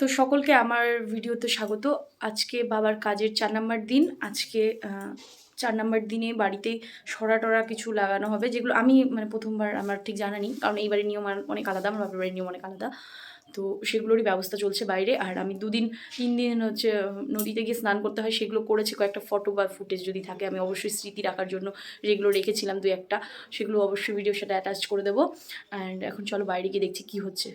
তো সকলকে আমার ভিডিওতে স্বাগত। আজকে বাবার কাজের চার নাম্বার দিন। আজকে চার নাম্বার দিনে বাড়িতে সরা টরা কিছু লাগানো হবে, যেগুলো আমি মানে প্রথমবার আমার ঠিক জানা নেই, কারণ এই বাড়ির নিয়ম অনেক আলাদা, আমার বাপের বাড়ির নিয়ম অনেক আলাদা। তো সেগুলোরই ব্যবস্থা চলছে বাইরে। আর আমি দুদিন, তিন দিন হচ্ছে নদীতে গিয়ে স্নান করতে হয়, সেগুলো করেছি কয়েকটা ফটো বা ফুটেজ যদি থাকে, আমি অবশ্যই স্মৃতি রাখার জন্য যেগুলো রেখেছিলাম দুই একটা, সেগুলো অবশ্যই ভিডিওর সাথে অ্যাটাচ করে দেবো। অ্যান্ড এখন চলো বাইরে গিয়ে দেখছি কী হচ্ছে।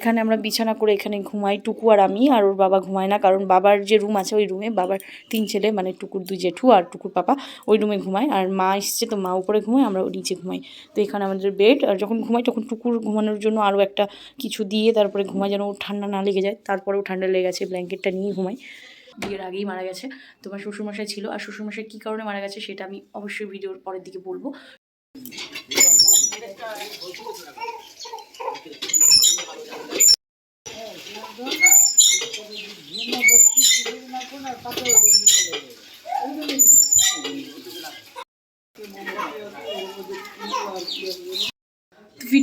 এখানে আমরা বিছানা করে এখানে ঘুমাই, টুকু আর আমি, আর ওর বাবা ঘুমায় না। কারণ বাবার যে রুম আছে, ওই রুমে বাবার তিন ছেলে মানে টুকুর দুই জেঠু আর টুকুর পাপা, ওই রুমে ঘুমায়। আর মা এসছে তো মা উপরে ঘুমায়, আমরা নিচে ঘুমাই। তো এখানে আমাদের বেড আর যখন ঘুমাই তখন টুকুর ঘুমানোর জন্য আরও একটা কিছু দিয়ে তারপরে ঘুমাই যেন ঠান্ডা না লেগে যায়। তারপরেও ঠান্ডা লেগে গেছে, ব্ল্যাঙ্কেটটা নিয়ে ঘুমাই। বিয়ের আগেই মারা গেছে। তোমার শ্বশুরমশাই ছিল, আর শ্বশুরমশাই কী কারণে মারা গেছে সেটা আমি অবশ্যই ভিডিওর পরের দিকে বলব।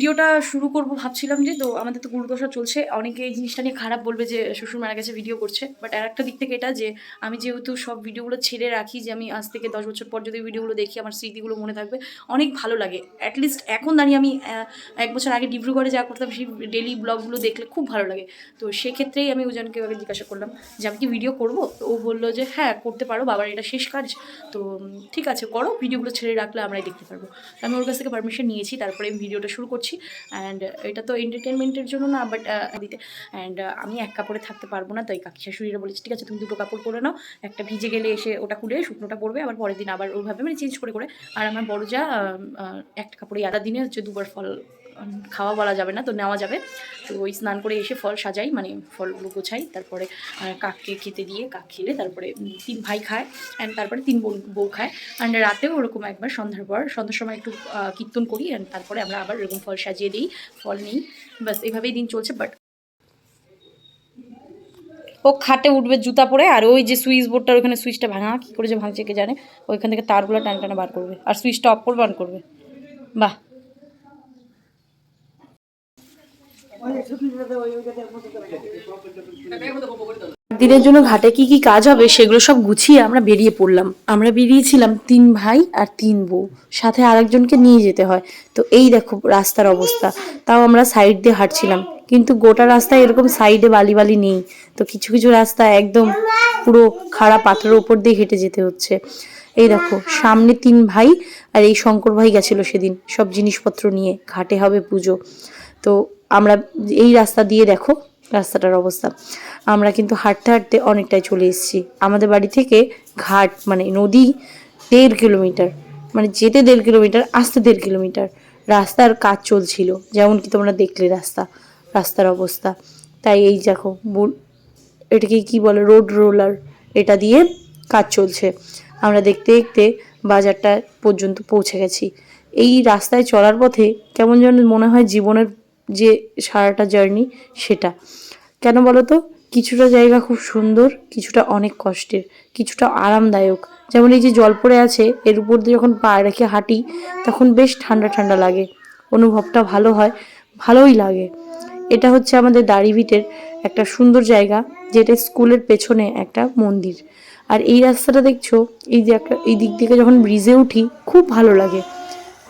ভিডিওটা শুরু করব ভাবছিলাম যে, তো আমাদের তো গুরুদশা চলছে, অনেকে এই জিনিসটা নিয়ে খারাপ বলবে যে, শ্বশুর মারা গেছে ভিডিও করছে। বাট আর একটা দিক থেকে এটা যে, আমি যেহেতু সব ভিডিওগুলো ছেড়ে রাখি, যে আমি আজ থেকে দশ বছর পর যদি ভিডিওগুলো দেখি, আমার স্মৃতিগুলো মনে থাকবে, অনেক ভালো লাগে। অ্যাটলিস্ট এখন দাঁড়িয়ে আমি এক বছর আগে ডিব্রুগড়ে যা করতাম, সেই ডেলি ব্লগগুলো দেখলে খুব ভালো লাগে। তো সেক্ষেত্রেই আমি ওজনকে আগে জিজ্ঞাসা করলাম যে, আমি কি ভিডিও করব? তো ও বলল যে হ্যাঁ করতে পারো, বাবার এটা শেষ কাজ। তো ঠিক আছে, করো ভিডিওগুলো ছেড়ে রাখলে আমরাই দেখতে পারব। আমি ওর কাছ থেকে পারমিশন নিয়েছি, তারপরে আমি ভিডিওটা শুরু করছি। অ্যান্ড এটা তো এন্টারটেনমেন্টের জন্য না বাট দিতে। অ্যান্ড আমি এক কাপড়ে থাকতে পারব না, তাই কাকি শাশুড়িরা বলেছে, ঠিক আছে, তুমি দুটো কাপড় পরে নাও, একটা ভিজে গেলে এসে ওটা খুলে শুকনোটা পরবে, আবার পরের দিন আবার ওইভাবে মানে চেঞ্জ করে করে। আর আমার বড় যা একটা কাপড়ে আদা দিনে হচ্ছে দুবার ফল খাওয়া বলা যাবে না, তো নেওয়া যাবে। তো ওই স্নান করে এসে ফল সাজাই মানে ফলগুলো গোছাই, তারপরে কাককে খেতে দিয়ে কাক খেলে তারপরে তিন ভাই খায় অ্যান্ড তারপরে তিন বোন, বউ খায়। অ্যান্ড রাতেও ওরকম একবার, সন্ধ্যার পর, সন্ধ্যার সময় একটু কীর্তন করি অ্যান্ড তারপরে আমরা আবার এরকম ফল সাজিয়ে দিই, ফল নিই, ব্যাস এভাবেই দিন চলছে বাট ও খাটে উঠবে জুতা পরে, আর ওই যে সুইচ বোর্ডটার ওখানে সুইচটা ভাঙা, কী করে যে ভাঙছে কে জানে, ওইখান থেকে তারগুলো টান টানে বার করবে, আর সুইচটা অফ করবে অন করবে। বাহ! দিনের জন্য ঘাটে কি কি কাজ হবে সেগুলো সব গুছিয়ে আমরা বেরিয়ে পড়লাম। আমরা বেরিয়েছিলাম তিন ভাই আর তিন বউ। সাথে আরেকজনকে নিয়ে যেতে হয়। তো এই দেখো রাস্তার অবস্থা। তাও আমরা সাইড দিয়ে হাঁটছিলাম। কিন্তু গোটা রাস্তায় এরকম সাইডে বালি বালি নেই। তো কিছু কিছু রাস্তা একদম পুরো খাড়া পাথরের উপর দিয়ে হেঁটে যেতে হচ্ছে। এই দেখো সামনে তিন ভাই আর এই শঙ্কর ভাই গেছিল সেদিন সব জিনিসপত্র নিয়ে। ঘাটে হবে পুজো। তো আমরা এই রাস্তা দিয়ে দেখো, রাস্তাটার অবস্থা। আমরা কিন্তু হাঁটতে হাঁটতে অনেকটাই চলে এসেছি। আমাদের বাড়ি থেকে ঘাট মানে নদী দেড় কিলোমিটার মানে যেতে দেড় কিলোমিটার, আসতে দেড় কিলোমিটার। রাস্তার কাজ চলছিল, যেমন কি তোমরা দেখলে রাস্তা, রাস্তার অবস্থা। তাই এই দেখো এটাকে কি বলে, রোড রোলার, এটা দিয়ে কাজ চলছে। আমরা দেখতে দেখতে বাজারটা পর্যন্ত পৌঁছে গেছি। এই রাস্তায় চলার পথে কেমন যেন মনে হয় জীবনের যে সারাটা জার্নি সেটা। কেন বলো তো কিছুটা জায়গা খুব সুন্দর, কিছুটা অনেক কষ্টের, কিছুটা আরামদায়ক। যেমন এই যে জল পড়ে আছে, এর উপর দিয়ে যখন পা রেখে হাঁটি, তখন বেশ ঠান্ডা ঠান্ডা লাগে, অনুভবটা ভালো হয়, ভালোই লাগে। এটা হচ্ছে আমাদের দাড়িভিটের একটা সুন্দর জায়গা, যেটা স্কুলের পেছনে একটা মন্দির। আর এই রাস্তাটা দেখছ, এই যে একটা, এই দিক থেকে যখন ব্রিজে উঠি, খুব ভালো লাগে।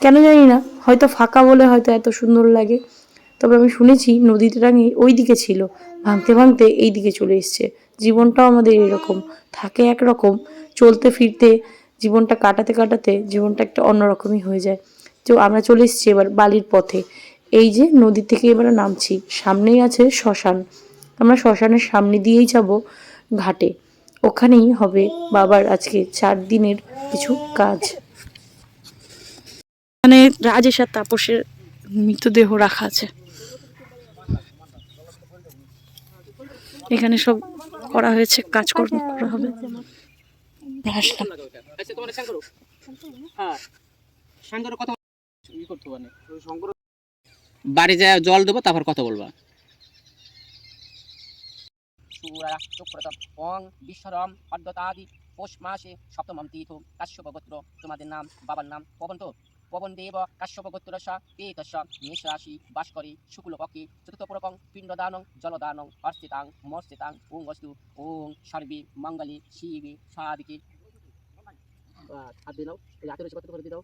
কেন জানি না, হয়তো ফাঁকা বলে হয়তো এত সুন্দর লাগে। তবে আমি শুনেছি নদীটা ওই দিকে ছিল। ভাঙতে ভাঙতে এই দিকে চলে এসছে। জীবনটাও আমাদের এরকম। থাকে একরকম। চলতে ফিরতে, জীবনটা কাটাতে কাটাতে জীবনটা একটা অন্যরকমই হয়ে যায়। তো আমরা চলে এসেছি এবার বালির পথে। এই যে নদী থেকে এবারে নামছি। সামনেই আছে শ্মশান। আমরা শ্মশানের সামনে দিয়েই যাব ঘাটে। ওখানেই হবে বাবার আজকে চার দিনের কিছু কাজ। মানে রাজেশ আর তাপসের মৃতদেহ রাখা আছে। এখানে সব করা হয়েছে কাজকর্ম করা হবে। আসলাম। আচ্ছা হ্যাঁ। বাড়ি যায় জল দেবো তারপর কথা বলবা। ওং বিশ্বরম অদ্যতাদি পৌষ মাসে সপ্তমম তীর্থ কাশ্যপগত্র তোমাদের নাম বাবার নাম পবন পবন দেব কাশ্যপ গোত্রদশা পেতস্য মেষ রাশি বাস করে শুক্লপক্ষে চতুর্থ প্রকং পিণ্ডদানং জলদানং অর্চিতাং মর্চিতাং ওং বস্তু ওং সর্বে মঙ্গলে শিবে সাদিকে হাত দিয়ে দাও এই রয়েছে কত করে দিয়ে দাও?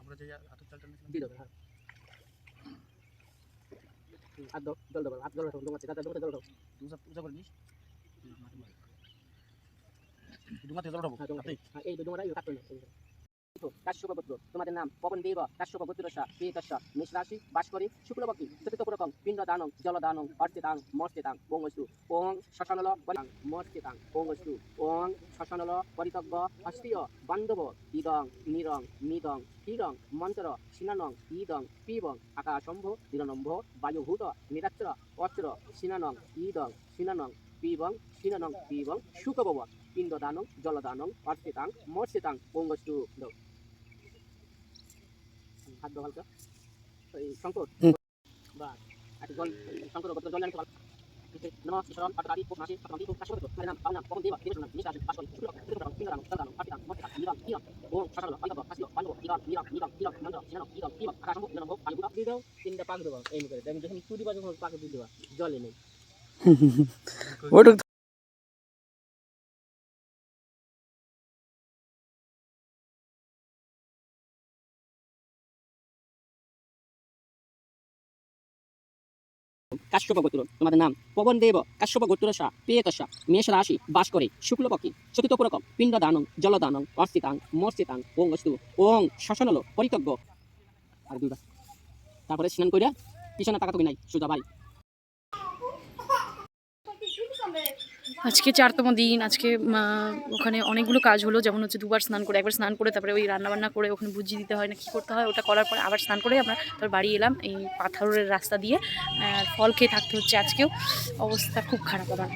আমরা যে হাতের চালটা দিয়ে দেবে হ্যাঁ। হাত দাও জল দাও হাত জল দাও তোমার দাও জল দাও। উজা করে দিস দুমাতে জল উঠাবো হ্যাঁ হ্যাঁ এই তোমরা এই কাটতে কাশ্যপ গোত্র তোমাদের নাম পবন দেব কাশ্যপ গোত্রদশা পেতস্য মেষ রাশি বাস করে শুক্লপক্ষে, চতুর্থ প্রকং পিণ্ডদানং, জলদানং অর্চিতাং মর্চিতাং ওং বস্তু ওং শ্মশানল পরিতাং মর্চিতাং ওং বস্তু ওং শ্মশানল পরিতজ্ঞ হস্তীয় বান্ধব, ইদং, নিরং নিদং হিরং মন্ত্র সিনানং ইদং পিবং, আকাশম্ভ নিরনম্ভ বায়ুভূত নিরাত্র অত্র সিনানং ইদং সিনানং পিবং সিনানং পিবং শুকবব পিণ্ডদানং, জলদানং, অর্চিতাং মর্চিতাং দাও হাত দাও হালকা। এই শঙ্কর বা একটা জল শঙ্কর বলতে জল আনতে পারো। নমঃ ঈশ্বরম পাটারি কোপ মাসি পাটারি কোপ কাশো মানে নাম পাওনা পবন দেবা দেব নাম নিশা পাশল দিয়ে দাও তিনটা পাক দেবা এই যখন পাক দিয়ে দেবা জলে নেই। ওটা কাশ্যপ গোত্র, তোমাদের নাম পবন দেব কাশ্যপ গোত্রসা পেয়েতসা মেষ রাশি বাস করে শুক্লপক্ষী চতুর্থ পুরকম পিণ্ড দানং অর্চিতাং, মর্চিতাং ওং অস্তু ওং শ্মশানল পরিতজ্ঞ আর দুইবার তারপরে স্নান করিয়া পিছনে তুমি নাই, সুজা ভাই আজকে চারতম দিন, আজকে ওখানে অনেকগুলো কাজ হলো, যেমন হচ্ছে দুবার স্নান করে, একবার স্নান করে, তারপরে ওই রান্নাবান্না করে, ওখানে বুঝি দিতে হয় না কী করতে হয়, ওটা করার পরে আবার স্নান করে আমরা তারপর বাড়ি এলাম, এই পাথরের রাস্তা দিয়ে। ফল খেয়ে থাকতে হচ্ছে আজকেও, অবস্থা খুব খারাপ আমার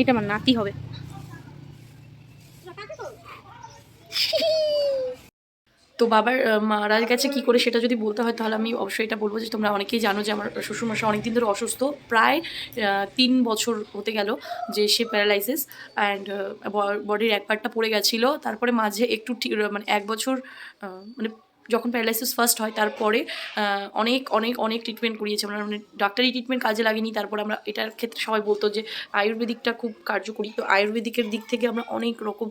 এটা আমার নাতি হবে। তো বাবার মারা গেছে কি করে সেটা যদি বলতে হয় তাহলে আমি অবশ্যই এটা বলব যে তোমরা অনেকেই জানো যে আমার শ্বশুরমশা অনেক দিন ধরে অসুস্থ। প্রায় তিন বছর হতে গেল যে সে প্যারালাইসিস অ্যান্ড বডির এক পার্টটা পড়ে গেছিল। তারপরে মাঝে একটু ঠিক মানে এক বছর মানে যখন প্যারালাইসিস ফার্স্ট হয়, তারপরে অনেক অনেক অনেক ট্রিটমেন্ট করিয়েছে আমরা। মানে ডাক্তারি ট্রিটমেন্ট কাজে লাগেনি, তারপর আমরা এটার ক্ষেত্রে সবাই বলতো যে আয়ুর্বেদিকটা খুব কার্যকরী। তো আয়ুর্বেদিকের দিক থেকে আমরা অনেক রকম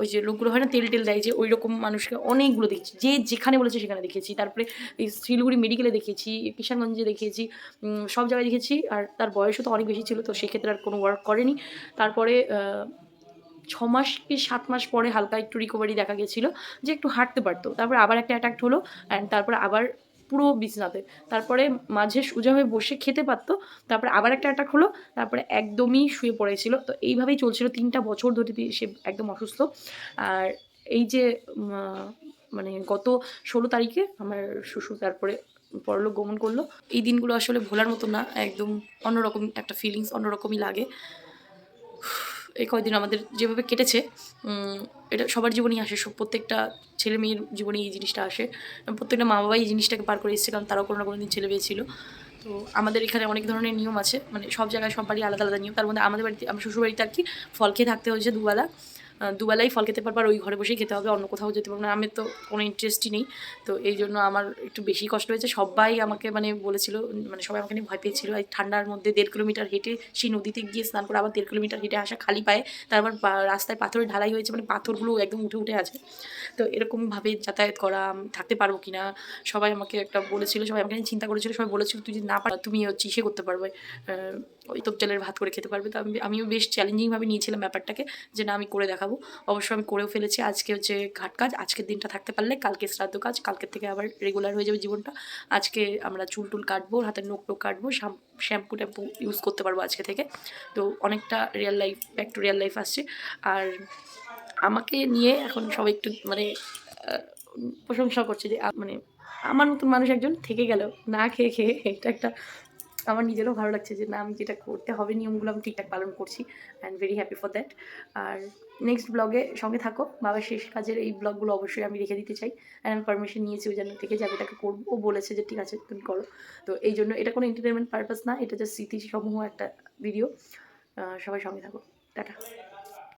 ওই যে লোকগুলো হয় না, তেল টেল দেয় যে ওই রকম মানুষকে অনেকগুলো দেখেছি। যে যেখানে বলেছে সেখানে দেখেছি। তারপরে এই শিলিগুড়ি মেডিকেলে দেখেছি, কিষানগঞ্জে দেখেছি সব জায়গায় দেখেছি। আর তার বয়সও তো অনেক বেশি ছিল, তো সেক্ষেত্রে আর কোনো ওয়ার্ক করেনি। তারপরে ছ মাস কি সাত মাস পরে হালকা একটু রিকভারি দেখা গেছিল যে একটু হাঁটতে পারতো। তারপরে আবার একটা অ্যাটাক হলো অ্যান্ড তারপরে আবার পুরো বিছনাতে। তারপরে মাঝে সোজা হয়ে বসে খেতে পারতো, তারপরে আবার একটা অ্যাটাক হলো, তারপরে একদমই শুয়ে পড়েছিল। তো এইভাবেই চলছিল তিনটা বছর ধরে সে একদম অসুস্থ। আর এই যে মানে গত ষোলো তারিখে আমার শ্বশুর তারপরে পরলোক গমন করল। এই দিনগুলো আসলে ভোলার মতো না, একদম অন্যরকম একটা ফিলিংস অন্যরকমই লাগে। এই কয়দিন আমাদের যেভাবে কেটেছে এটা সবার জীবনেই আসে, সব প্রত্যেকটা ছেলে মেয়ের জীবনে এই জিনিসটা আসে। প্রত্যেকটা মা বাবাই এই জিনিসটাকে পার করে এসেছে, কারণ তারাও কোনো না কোনো দিন ছেলে পেয়েছিল তো আমাদের এখানে অনেক ধরনের নিয়ম আছে মানে সব জায়গায় সব বাড়ি আলাদা আলাদা নিয়ম। তার মধ্যে আমাদের বাড়িতে, আমার শ্বশুরবাড়িতে আর কি ফল খেয়ে থাকতে হয়েছে দুবেলা। দুবেলাই ফল খেতে পারব আর ওই ঘরে বসেই খেতে হবে, অন্য কোথাও যেতে পারব না। আমি তো কোনো ইন্টারেস্টই নেই। তো এই জন্য আমার একটু বেশি কষ্ট হয়েছে। সবাই আমাকে মানে বলেছিল মানে সবাই আমাকে নিয়ে ভয় পেয়েছিল। এই ঠান্ডার মধ্যে দেড় কিলোমিটার হেঁটে সেই নদীতে গিয়ে স্নান করে আবার দেড় কিলোমিটার হেঁটে আসা খালি পায়ে, তারপর রাস্তায় পাথরের ঢালাই হয়েছে মানে পাথরগুলো একদম উঠে উঠে আছে। তো এরকমভাবে যাতায়াত করা থাকতে পারব কি না? সবাই আমাকে একটা বলেছিল, সবাই আমাকে চিন্তা করেছিল, সবাই বলেছিল, তুই যদি না পার তুমি হচ্ছে ইসে করতে পারবে। ওই তো চালের ভাত করে খেতে পারবে। তো আমি, আমিও বেশ চ্যালেঞ্জিংভাবে নিয়েছিলাম ব্যাপারটাকে যে না, আমি করে দেখাবো। অবশ্য আমি করেও ফেলেছি। আজকে হচ্ছে ঘাট কাজ। আজকের দিনটা থাকতে পারলে কালকে শ্রাদ্ধ কাজ। কালকের থেকে আবার রেগুলার হয়ে যাবে জীবনটা। আজকে আমরা চুল টুল কাটবো, হাতের নোক টোক কাটবো শ্যাম্পু ট্যাম্পু ইউজ করতে পারব আজকে থেকে। তো অনেকটা real life back to real life আসছে। আর আমাকে নিয়ে এখন সবাই একটু মানে প্রশংসা করছে যে মানে আমার মতন মানুষ একজন থেকে গেল। না খেয়ে খেয়ে এটা একটা আমার নিজেরও ভালো লাগছে যে না, আমি যেটা করতে হবে, নিয়মগুলো আমি ঠিকঠাক পালন করছি and very happy for that R next ব্লগে সঙ্গে থাকো বাবা শেষ কাজের এই ব্লগগুলো অবশ্যই আমি রেখে দিতে চাই অ্যান্ড আমি পারমিশন নিয়েছি ওই জন্য থেকে যাবে এটাকে করব। ও বলেছে যে, ঠিক আছে, তুমি করো। তো এই জন্য এটা কোনো এন্টারটেনমেন্ট পারপাস না, এটা যা স্মৃতিসমূহ একটা ভিডিও সবাই সঙ্গে থাকো। টাটা।